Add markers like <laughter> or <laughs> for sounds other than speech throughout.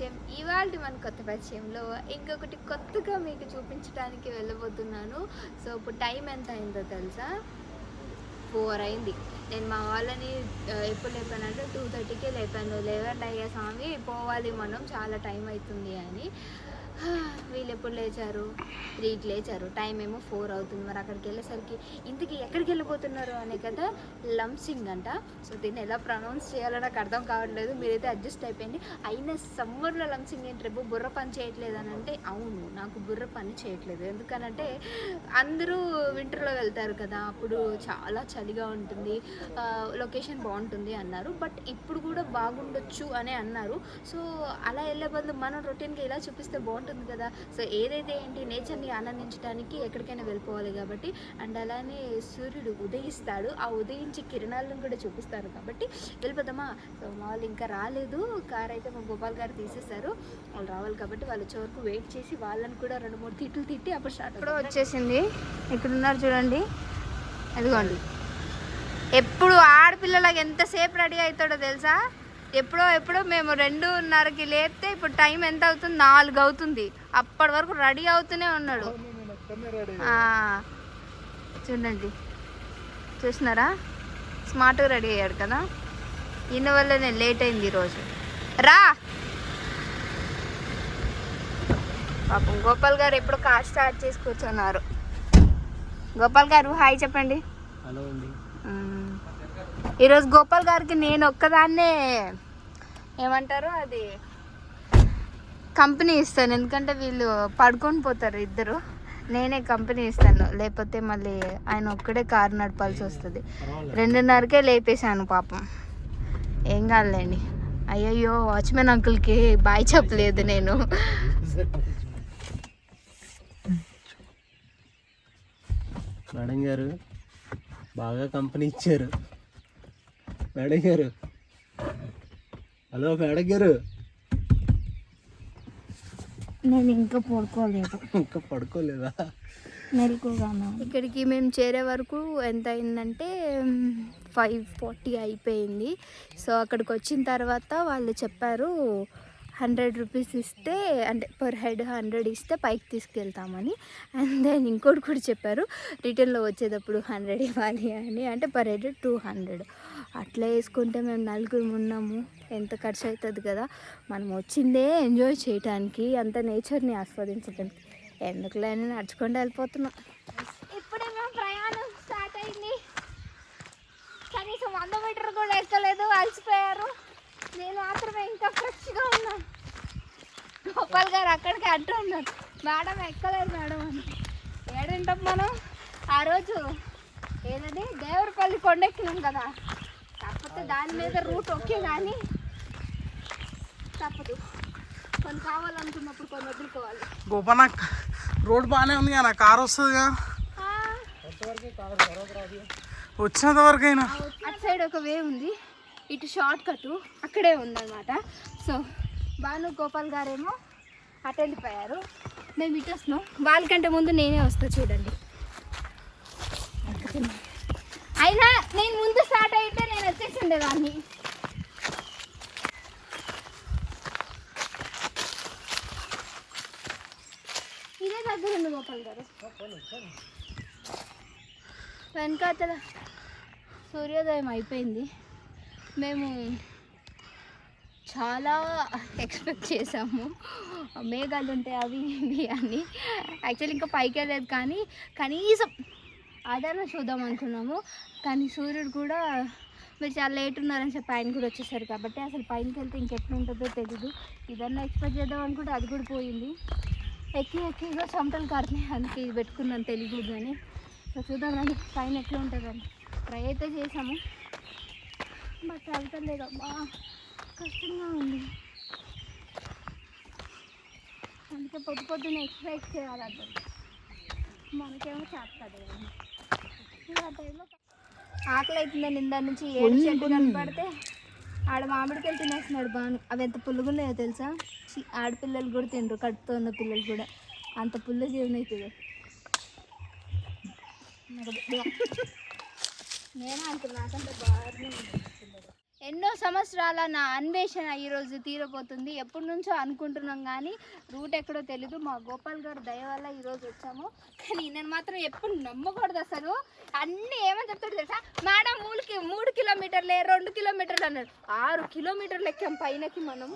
పరిచయం ఇవాళ మన కొత్త పరిచయంలో ఇంకొకటి కొత్తగా మీకు చూపించడానికి వెళ్ళబోతున్నాను. సో ఇప్పుడు టైం ఎంత అయిందో తెలుసా? ఫోర్ అయింది. నేను మా వాళ్ళని ఎప్పుడు ఎప్పుడు లేపానంటే టూ థర్టీకే లేపాను. లేవండి అయ్యా స్వామి పోవాలి మనం చాలా టైం అవుతుంది అని. వీళ్ళు ఎప్పుడు లేచారు? త్రీకి లేచారు. టైం ఏమో ఫోర్ అవుతుంది. మరి అక్కడికి వెళ్ళేసరికి ఇంతకీ ఎక్కడికి వెళ్ళిపోతున్నారు అనే కదా లంసింగ్ అంట. సో దీన్ని ఎలా ప్రొనౌన్స్ చేయాలో నాకు అర్థం కావట్లేదు. మీరైతే అడ్జస్ట్ అయిపోయింది. అయినా సమ్మర్లో లంసింగ్ ఏంటి రేపు బుర్ర పని చేయట్లేదు అని అంటే అవును నాకు బుర్ర పని చేయట్లేదు. ఎందుకనంటే అందరూ వింటర్లో వెళ్తారు కదా అప్పుడు చాలా చలిగా ఉంటుంది. లొకేషన్ బాగుంటుంది అన్నారు. బట్ ఇప్పుడు కూడా బాగుండొచ్చు అని అన్నారు. సో అలా వెళ్ళే బదులు మనం రొటీన్గా ఇలా చూపిస్తే బాగుంటుంది? కదా. సో ఏదైతే ఏంటి నేచర్ని ఆనందించడానికి ఎక్కడికైనా వెళ్ళిపోవాలి కాబట్టి అండ్ అలానే సూర్యుడు ఉదయిస్తాడు. ఆ ఉదయించే కిరణాలను కూడా చూపిస్తారు కాబట్టి వెళ్ళిపోదామా? సో మా వాళ్ళు ఇంకా రాలేదు. కార్ అయితే మా గోపాల్ గారు తీసేశారు. వాళ్ళు రావాలి కాబట్టి వాళ్ళు వచ్చే వరకు వెయిట్ చేసి వాళ్ళని కూడా రెండు మూడు తిట్లు తిట్టి అప్పుడు స్టార్ట్ ఇప్పుడు వచ్చేసింది. ఇక్కడ ఉన్నారు చూడండి. అదిగోండి. ఎప్పుడు ఆడపిల్లలకి ఎంతసేపు రెడీ అవుతాడో తెలుసా? ఎప్పుడో ఎప్పుడో మేము రెండున్నరకి లేపితే ఇప్పుడు టైం ఎంత అవుతుంది? నాలుగు అవుతుంది. అప్పటి వరకు రెడీ అవుతూనే ఉన్నాడు. చూడండి. చూసినారా? స్మార్ట్గా రెడీ అయ్యాడు కదా? ఈయన వల్లనే లేట్ అయింది ఈరోజు రా! పాపం గోపాల్ గారు ఎప్పుడు కార్ స్టార్ట్ చేసి కూర్చున్నారు. గోపాల్ గారు హాయ్ చెప్పండి. హలో అండి. ఈరోజు గోపాల్ గారికి నేను ఒక్కదాన్నే ఏమంటారు అది కంపెనీ ఇస్తాను. ఎందుకంటే వీళ్ళు పడుకొని పోతారు ఇద్దరు. నేనే కంపెనీ ఇస్తాను. లేకపోతే మళ్ళీ ఆయన ఒక్కడే కారు నడపాల్సి వస్తుంది. రెండున్నరకే లేపేశాను పాపం. ఏం కాదులేండి. అయ్యయ్యో వాచ్మెన్ అంకుల్కి బాయ్ చెప్పలేదు నేను. మేడం గారు బాగా కంపెనీ ఇచ్చారు. మేడం గారు హలో మేడం గారు నేను ఇంకా పడుకోలేదు. ఇంకా పడుకోలేదా? మెలకుగాను ఇక్కడికి మేము చేరే వరకు ఎంత అయిందంటే ఫైవ్ ఫార్టీ అయిపోయింది. సో అక్కడికి వచ్చిన తర్వాత వాళ్ళు చెప్పారు హండ్రెడ్ రూపీస్ ఇస్తే అంటే పర్ హెడ్ హండ్రెడ్ ఇస్తే పైకి తీసుకెళ్తామని. అండ్ దెన్ ఇంకోటి కూడా చెప్పారు రిటర్న్లో వచ్చేటప్పుడు హండ్రెడ్ ఇవ్వాలి అని. అంటే పర్ హెడ్ టూ హండ్రెడ్. అట్లా వేసుకుంటే మేము నలుగురు ఉన్నాము. ఎంత ఖర్చు అవుతుంది కదా? మనం వచ్చిందే ఎంజాయ్ చేయడానికి అంత నేచర్ని ఆస్వాదించడానికి ఎందుకులే అని నడుచుకుంటూ వెళ్ళిపోతున్నాం. ఇప్పుడే మేము ప్రయాణం స్టార్ట్ అయింది. కనీసం వంద మీటర్ కూడా ఎక్కలేదు అలసిపోయారు. నేను మాత్రమే ఇంకా ఫ్రెష్గా ఉన్నాను గోపాల్ గారు అక్కడికి అంటూ ఉన్నారు మేడం ఎక్కలేదు మేడం అని. ఏడంటాం మనం? ఆ రోజు ఏదండి? దేవరపల్లి కొండెక్కినాం కదా. కాకపోతే దాని మీద రూట్ ఓకే కానీ తప్పదు. కొన్ని కావాలనుకున్నప్పుడు కొన్ని వదులుకోవాలి. గోపన్న రోడ్ బాగానే ఉంది కదా కార్ వస్తుందిగా వచ్చినంత వరకైనా. అటు సైడ్ ఒక వే ఉంది ఇటు షార్ట్ కట్ అక్కడే ఉందన్నమాట. సో భాను గోపాల్ గారేమో అటు వెళ్ళిపోయారు. మేము ఇటు వస్తున్నాం. వాళ్ళకంటే ముందు నేనే వస్తా చూడండి. అయినా నేను ముందు స్టార్ట్ అయితే నేను వచ్చేసి ఉండేదాన్ని ఇదే దగ్గర ఉంది గోపాల్ గారు. వెనకాతల సూర్యోదయం అయిపోయింది. మేము చాలా ఎక్స్పెక్ట్ చేసాము మేఘాలు ఉంటాయి అవి ఇవి అని. యాక్చువల్లీ ఇంకా పైకి వెళ్ళలేదు కానీ కనీసం ఆధారం చూద్దాం అనుకున్నాము. కానీ సూర్యుడు కూడా మీరు చాలా లేట్ ఉన్నారని చెప్పి ఆయన కూడా వచ్చేసారు కాబట్టి అసలు పైనకి వెళ్తే ఇంకెట్లుంటుందో తెలీదు. ఇదన్నా ఎక్స్పెక్ట్ చేద్దాం అనుకుంటే అది కూడా పోయింది. ఎక్కి ఎక్కిగా చెమటలు కాడుతున్నాయి అందుకే ఇది పెట్టుకున్నాను తెలియకూడదు అని సో చూద్దాం రండి పైన ఎట్లా ఉంటుందని ట్రై అయితే చేసాము. బట్ వెళ్తలేదు అమ్మా కష్టంగా ఉంది. అందుకే పొద్దు పొద్దున్న ఎక్సర్సైజ్ చేయాలంటారు మనకేమో చేస్తుంది ఆ టైంలో ఆకలి అవుతుందని ఇందా నుంచి ఏడు చెట్టు కనపడితే ఆడ మామిడికాయలు తినేస్తున్నాడు బాను అవి ఎంత పుల్లగున్నాయో తెలుసా? ఆడపిల్లలు కూడా తినరు కడుపుతో ఉన్న పిల్లలు కూడా. అంత పుల్ల జీవనం అవుతుంది <laughs> నేనే అనుకున్నా నాకంటే బాగా ఎన్నో సంవత్సరాల నా అన్వేషణ ఈరోజు తీరబోతుంది. ఎప్పటి నుంచో అనుకుంటున్నాం కానీ రూట్ ఎక్కడో తెలీదు. మా గోపాల్ గారు దయ వల్ల ఈరోజు వచ్చాము. కానీ నేను మాత్రం ఎప్పుడు నమ్మకూడదు అసలు. అన్నీ ఏమని చెప్తాడు తెలుసా? మేడం మూడుకి మూడు కిలోమీటర్లే రెండు కిలోమీటర్లు అన్నారు. ఆరు కిలోమీటర్లు ఎక్కాం పైనకి మనం.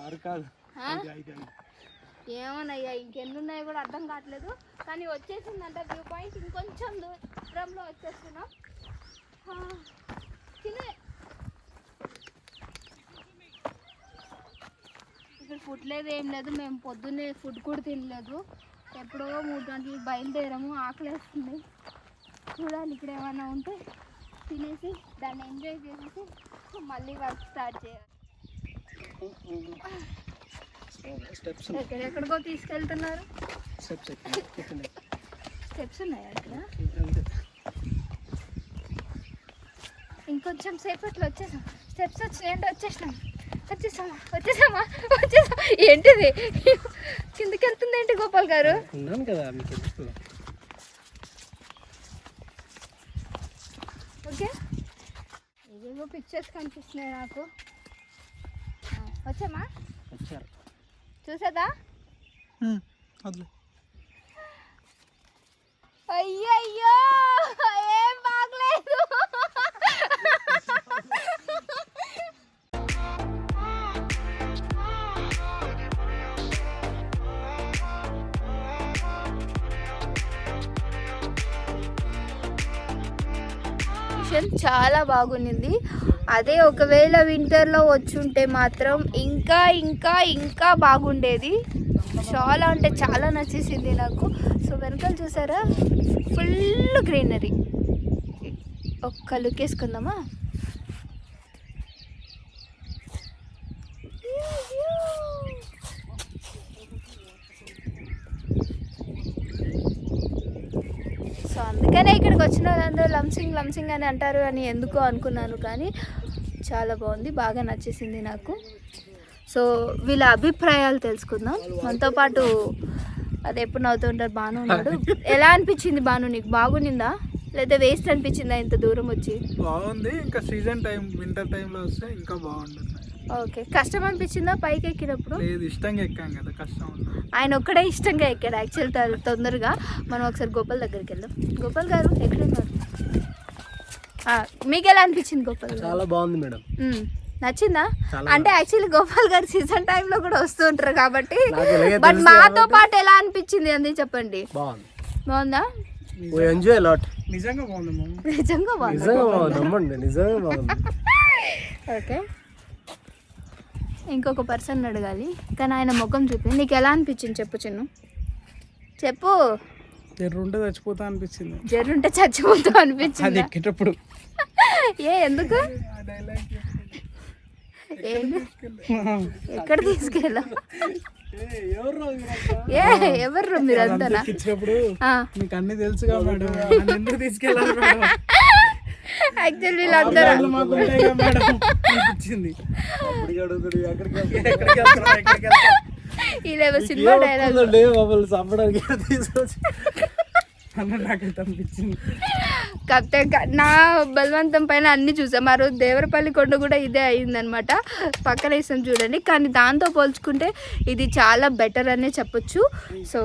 ఏమోనయ్యా ఇంకెన్ని ఉన్నాయో కూడా అర్థం కావట్లేదు. కానీ వచ్చేసిందంట వ్యూ పాయింట్. ఇంకొంచెం దూరంలో వచ్చేస్తున్నాం. ఆ, తినే ఇక్కడ ఫుడ్ లేదు ఏం లేదు. మేము పొద్దున్నే ఫుడ్ కూడా తినలేదు. ఎప్పుడో మూడు గంటలకు బయలుదేరాము ఆకలి వేస్తుంది చూడాలి ఇక్కడ ఏమైనా ఉంటే తినేసి దాన్ని ఎంజాయ్ చేసేసి మళ్ళీ వర్క్ స్టార్ట్ చేయాలి. స్టెప్స్ ఎక్కడెక్కడికో తీసుకెళ్తున్నారు? స్టెప్స్ ఉన్నాయా అక్కడ అంతే. ఇంకొంచెం సేపట్లో వచ్చేసాం. స్టెప్స్ వచ్చినాయంటే వచ్చేసినాం. వచ్చేసామా? వచ్చేసామా? వచ్చేసాం ఏంటిది? కిందకి వెళ్తుంది ఏంటి గోపాల్ గారు? ఉన్నాను కదా మీకు ఎందుకు? ఓకే. ఇవేవో పిక్చర్స్ కనిపిస్తున్నాయి నాకు. వచ్చామా? వచ్చారు. చూసేదా? అయ్యయ్యో! మిషన్ చాలా బాగుండింది. అదే ఒకవేళ వింటర్లో వచ్చుంటే మాత్రం ఇంకా ఇంకా ఇంకా బాగుండేది. చాలా అంటే చాలా నచ్చేసింది నాకు. సో వెనకాల చూసారా? Full greenery. ఒక్క లుక్ వేసుకుందామా? అందుకనే ఇక్కడికి వచ్చిన వాళ్ళందరూ లంసింగ్ లంసింగ్ అని అంటారు అని ఎందుకో అనుకున్నాను కానీ చాలా బాగుంది బాగా నచ్చేసింది నాకు. సో వీళ్ళ అభిప్రాయాలు తెలుసుకుందాం. మనతో పాటు అది ఎప్పుడు నవ్వుతుంటారు బాను ఉన్నాడు. <laughs> ఎలా అనిపించింది బాను నీకు? బాగునిందా లేదా వేస్ట్ అనిపించిందా ఇంత దూరం వచ్చి? బాగుంది. ఇంకా సీజన్ టైం వింటర్ టైంలో వస్తే ఇంకా బాగుంటుంది. ఓకే. కష్టం అనిపించిందా పైకి ఎక్కినప్పుడు? లేదు ఇష్టంగా ఎక్కాం కదా కష్టం ఆయన ఒక్కడే ఇష్టంగా ఎక్కాడు యాక్చువల్ తొందరగా. మనం ఒకసారి గోపాల్ దగ్గరికి వెళ్దాం. గోపాల్ గారు ఎక్కడున్నారు? ఆ, మీకు ఎలా అనిపించింది గోపాల్ గారు? చాలా బాగుంది మేడం. నచ్చిందా? అంటే యాక్చువల్లీ గోపాల్ గారు సీజన్ టైంలో కూడా వస్తూ ఉంటారు కాబట్టి. బట్ మాతో పాటు ఎలా అనిపించింది అంది చెప్పండి. బాగుంది. బాగుందా? ఓ ఎంజాయ్ లాట్ నిజంగా బాగుంది నిజంగా బాగుంది? నిజంగా బాగుంది నిజంగా <laughs> బాగుంది. ఓకే. ఇంకొక పర్సన్ అడగాలి. కానీ ఆయన ముఖం చూపి నీకు ఎలా అనిపించింది చెప్పు చిన్ను. చెప్పు. ఎర్రుంటే చచ్చిపోతా అనిపించింది. జర్రుంటే చచ్చిపోతూ అది అనిపించింది ఎక్కేటప్పుడు. ఏ ఎందుకు? ఎక్కడ తీసుకెళ్ళా? ఏ ఎవరు ఎక్కించేటప్పుడు ఆ. మీకు అన్ని మేడం. నన్ను ఎందుకు తీసుకెళ్ళాలి <laughs> వీళ్ళందరూ అనిపించింది. Cinema dialogue. వెళ్తుందండి మమ్మల్ని చంపడానికి తీసుకొచ్చి? అన్న నాకైతే అనిపించింది. కాకపోతే నా బలవంతం పైన అన్ని చూసాం. ఆ రోజు దేవరపల్లి కొండ కూడా ఇదే అయిందనమాట పక్కన వేసాం చూడండి. కానీ దాంతో పోల్చుకుంటే ఇది చాలా బెటర్ అనే చెప్పొచ్చు. సో